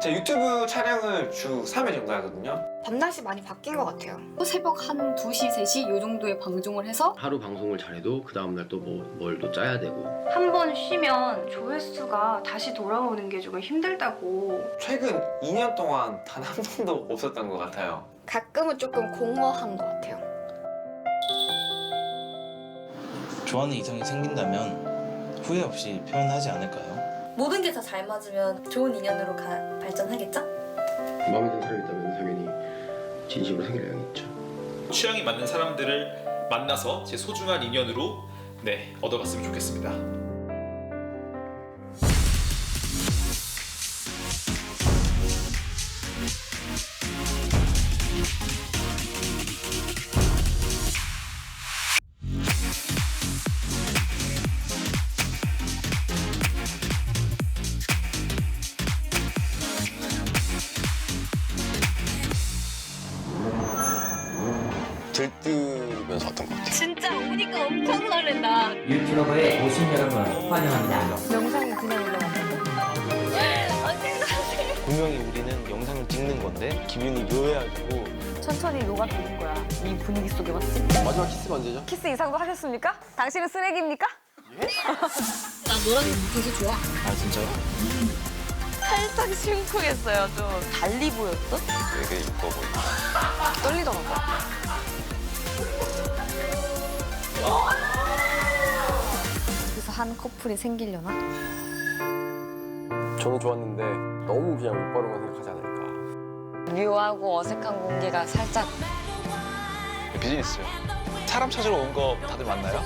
제 유튜브 촬영을 주 3회 정도 하거든요. 밤낮이 많이 바뀐 것 같아요. 새벽 한 2시, 3시 요 정도에 방송을 해서 하루 방송을 잘해도 그 다음날 또뭘또 짜야 되고 한 번 쉬면 조회수가 다시 돌아오는 게 조금 힘들다고 최근 2년 동안 단 한 번도 없었던 것 같아요. 가끔은 조금 공허한 것 같아요. 좋아하는 이성이 생긴다면 후회 없이 표현하지 않을까요? 모든 게 다 잘 맞으면 좋은 인연으로 가, 발전하겠죠? 마음에 드는 사람이 있다면 당연히 진심으로 사귈 의향이 있죠 취향이 맞는 사람들을 만나서 제 소중한 인연으로 네 얻어갔으면 좋겠습니다. 들뜨면서 왔던 것 같아요. 진짜 오니까 엄청 설렌다. 유튜버에 오신 여러분 환영합니다. 영상이 그냥 올라왔는데? 분명히 우리는 영상을 찍는 건데 기분이 묘해가지고 천천히 녹아드는 거야. 이 분위기 속에 맞지? 마지막 키스가 언제죠? 키스 이상도 하셨습니까? 당신은 쓰레기입니까? 나 너랑 되게 좋아. 아 진짜요? 살짝 심쿵했어요. 좀 달리 보였어? 되게 이뻐 보이고. 떨리더라고요. 한 커플이 생기려나? 저는 좋았는데 너무 그냥 오빠로만 생각하지 않을까. 묘하고 어색한 공기가 살짝 비즈니스요. 사람 찾으러 온 거 다들 맞나요?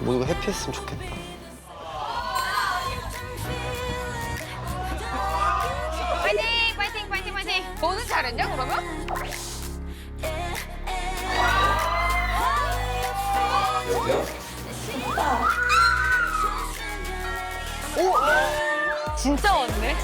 모두가 해피했으면 좋겠다. 파이팅! 파이팅! 파이팅! 파이팅! 너는 잘했냐 그러면? 진짜 왔네.